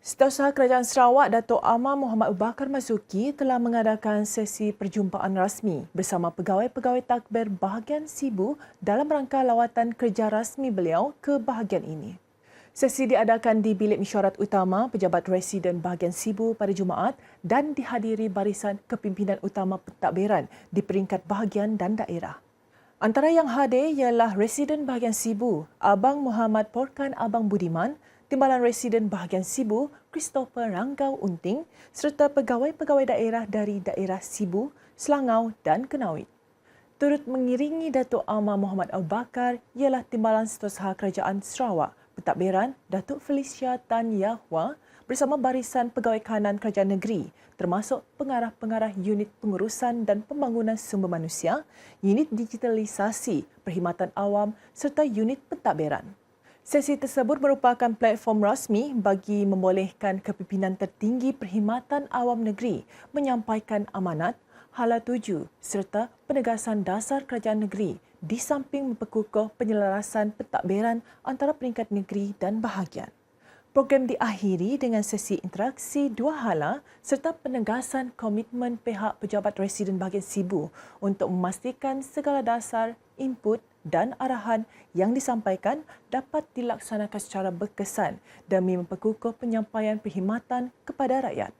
Setiausaha Kerajaan Sarawak Datuk Amar Muhammad Bakar Masuki telah mengadakan sesi perjumpaan rasmi bersama pegawai-pegawai takbir bahagian Sibu dalam rangka lawatan kerja rasmi beliau ke bahagian ini. Sesi diadakan di Bilik Mesyuarat Utama Pejabat Residen Bahagian Sibu pada Jumaat dan dihadiri barisan kepimpinan utama pentadbiran di peringkat bahagian dan daerah. Antara yang hadir ialah Residen Bahagian Sibu, Abang Muhammad Porkan Abang Budiman, Timbalan Residen Bahagian Sibu, Christopher Ranggau Unting serta pegawai-pegawai daerah dari daerah Sibu, Selangau dan Kenawit. Turut mengiringi Datuk Amar Muhammad Abu Bakar ialah Timbalan Setiausaha Kerajaan Sarawak, Pentadbiran Datuk Felicia Tan Yahwa bersama barisan pegawai kanan kerajaan negeri termasuk pengarah-pengarah unit pengurusan dan pembangunan sumber manusia, unit digitalisasi, perkhidmatan awam serta unit pentadbiran. Sesi tersebut merupakan platform rasmi bagi membolehkan kepimpinan tertinggi perkhidmatan awam negeri menyampaikan amanat, hala tuju serta penegasan dasar kerajaan negeri di samping memperkukuh penyelarasan pentadbiran antara peringkat negeri dan bahagian. Program diakhiri dengan sesi interaksi dua hala serta penegasan komitmen pihak pejabat residen bahagian Sibu untuk memastikan segala dasar, input dan arahan yang disampaikan dapat dilaksanakan secara berkesan demi memperkukuh penyampaian perkhidmatan kepada rakyat.